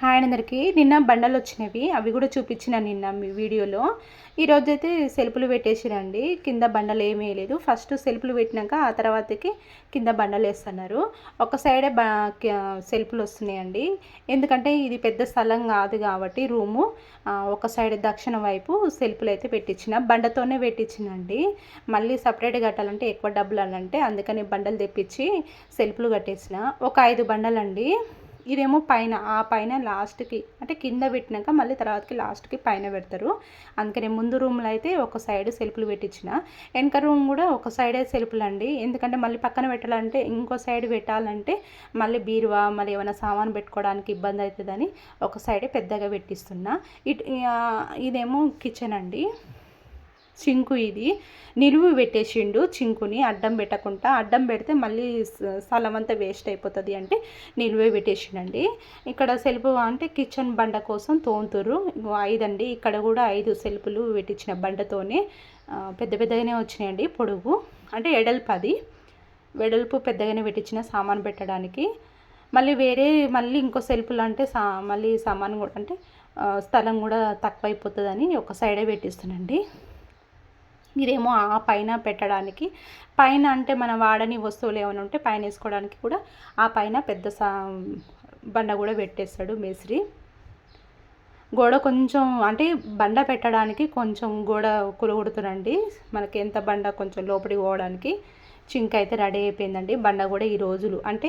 Hi నిన్న బండలు వచ్చినవి అవి కూడా చూపించిన నిన్న మీ వీడియోలో. ఈరోజు అయితే సెల్ఫ్లు పెట్టేసిరండి. కింద బండలు ఏమీ వేయలేదు. ఫస్ట్ సెల్ఫ్లు పెట్టినాక ఆ తర్వాతకి కింద బండలు వేస్తున్నారు. ఒక సైడే బ సెల్ఫ్లు వస్తున్నాయండి. ఎందుకంటే ఇది పెద్ద స్థలం కాదు కాబట్టి రూము. ఒక సైడ్ దక్షిణ వైపు సెల్ఫ్లు అయితే పెట్టించిన. బండతోనే పెట్టించినండి. మళ్ళీ సపరేట్ కట్టాలంటే ఎక్కువ డబ్బులు అనంటే అందుకని బండలు తెప్పించి సెల్ఫ్లు కట్టేసిన. ఒక ఐదు బండలు అండి ఇదేమో పైన ఆ పైన లాస్ట్కి అంటే కింద పెట్టినాక మళ్ళీ తర్వాతకి లాస్ట్కి పైన పెడతారు. అందుకనే ముందు రూమ్లో అయితే ఒక సైడ్ సెల్ఫ్లు పెట్టించిన. వెనక రూమ్ కూడా ఒక సైడే సెల్ఫ్లు అండి. ఎందుకంటే మళ్ళీ పక్కన పెట్టాలంటే ఇంకో సైడ్ పెట్టాలంటే మళ్ళీ బీరువా మళ్ళీ ఏమైనా సామాన్ పెట్టుకోవడానికి ఇబ్బంది అవుతుందని ఒక సైడే పెద్దగా పెట్టిస్తున్నా. ఇటు ఇదేమో కిచెన్ అండి. చింకు ఇది. నిలువు పెట్టేసిండు చింకుని అడ్డం పెట్టకుండా. అడ్డం పెడితే మళ్ళీ స్థలం అంతా వేస్ట్ అయిపోతుంది అంటే నిలువే పెట్టేసిండండి. ఇక్కడ సెల్ఫ్ అంటే కిచెన్ బండ కోసం తోంతురు ఐదండి. ఇక్కడ కూడా ఐదు సెల్ఫ్లు పెట్టించిన బండతోనే పెద్ద పెద్దగానే వచ్చినాయండి పొడుగు. అంటే ఎడల్పు అది. వెడల్పు పెద్దగానే పెట్టించిన సామాన్ పెట్టడానికి. మళ్ళీ వేరే మళ్ళీ ఇంకో సెల్ఫ్లు అంటే సా మళ్ళీ సామాన్ కూడా అంటే స్థలం కూడా తక్కువ అయిపోతుందని ఒక సైడే పెట్టిస్తానండి ఇదేమో ఆ పైన పెట్టడానికి పైన అంటే మనం వాడని వస్తువులు ఏమైనా ఉంటే పైన వేసుకోవడానికి కూడా ఆ పైన పెద్ద సా బండ కూడా పెట్టేస్తాడు మేస్త్రి. గోడ కొంచెం అంటే బండ పెట్టడానికి కొంచెం గోడ కులగొడుతురండి మనకి ఎంత బండ కొంచెం లోపలికి పోవడానికి. చింక్ అయితే రెడీ అయిపోయిందండి. బండ కూడా ఈ రోజులు అంటే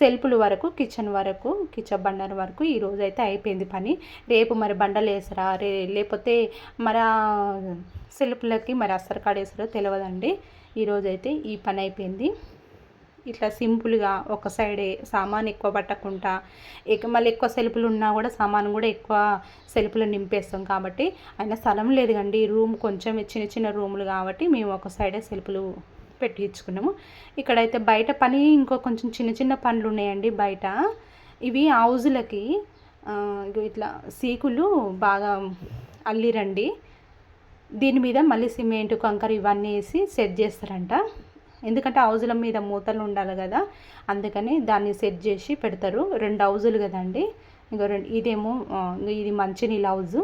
సెల్ఫ్లు వరకు కిచెన్ వరకు కిచెన్ బండర్ వరకు ఈ రోజు అయితే అయిపోయింది పని. రేపు మరి బండలు వేసరా రే లేకపోతే మరి సెల్ఫ్లకి మరి అస్తర్ కాడ వేసారో తెలియదండి ఈరోజైతే ఈ పని అయిపోయింది. ఇట్లా సింపుల్గా ఒక సైడే సామాన్ ఎక్కువ పట్టకుండా ఇక మళ్ళీ ఎక్కువ సెల్ఫ్లు ఉన్నా కూడా సామాన్ కూడా ఎక్కువ సెల్పులు నింపేస్తాం కాబట్టి అయినా స్థలం లేదు కండి రూమ్ కొంచెం చిన్న చిన్న రూములు కాబట్టి మేము ఒక సైడే సెల్ఫ్లు పెట్టించుకున్నాము. ఇక్కడైతే బయట పని ఇంకో కొంచెం చిన్న చిన్న పనులు ఉన్నాయండి బయట. ఇవి హౌజులకి ఇట్లా సీకులు బాగా అల్లిరండి. దీని మీద మళ్ళీ సిమెంట్ కంకర ఇవన్నీ వేసి సెట్ చేస్తారంట. ఎందుకంటే హౌజుల మీద మూతలు ఉండాలి కదా అందుకని దాన్ని సెట్ చేసి పెడతారు. రెండు హౌజులు కదండి. ఇంకో రెండు ఇదేమో ఇది మంచినీళ్ళ హౌజు.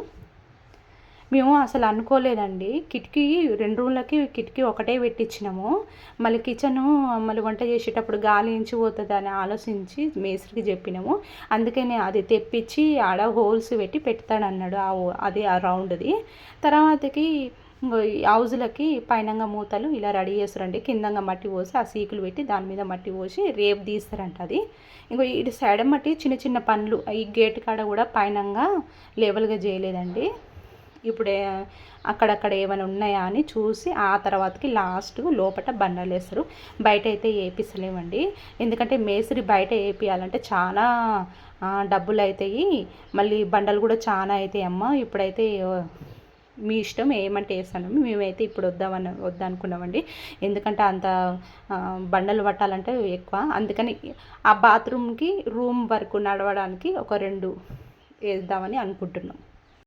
మేము అసలు అనుకోలేదండి. కిటికీ రెండు రూమ్లకి కిటికీ ఒకటే పెట్టించినాము. మళ్ళీ కిచెను మళ్ళీ వంట చేసేటప్పుడు గాలి పోతుంది అని ఆలోచించి మేస్త్రికి చెప్పినాము. అందుకనే అది తెప్పించి ఆడ హోల్స్ పెట్టి పెడతాడన్నాడు అది ఆ రౌండ్ది. తర్వాతకి హౌజులకి పైనంగా మూతలు ఇలా రెడీ చేస్తారండి. కిందంగా మట్టి పోసి ఆ సీకులు పెట్టి దాని మీద మట్టి పోసి రేపు తీస్తారంట అది. ఇంకో ఇటు సైడ్ మట్టి చిన్న చిన్న పనులు ఈ గేట్ కాడ కూడా పైనంగా లెవెల్గా చేయలేదండి. ఇప్పుడే అక్కడక్కడ ఏమైనా ఉన్నాయా అని చూసి ఆ తర్వాతకి లాస్ట్ లోపల బండలు వేస్తారు బయట అయితే వేపిస్తలేమండి ఎందుకంటే మేస్త్రి బయట వేపియాలంటే చాలా డబ్బులు అవుతాయి మళ్ళీ బండలు కూడా చాలా అవుతాయి అమ్మ. ఇప్పుడైతే మీ ఇష్టం ఏమంటే వేస్తాను. మేమైతే ఇప్పుడు వద్దామని వద్దనుకున్నామండి. ఎందుకంటే అంత బండలు పట్టాలంటే ఎక్కువ. అందుకని ఆ బాత్రూమ్కి రూమ్ వరకు నడవడానికి ఒక రెండు వేద్దామని అనుకుంటున్నాం.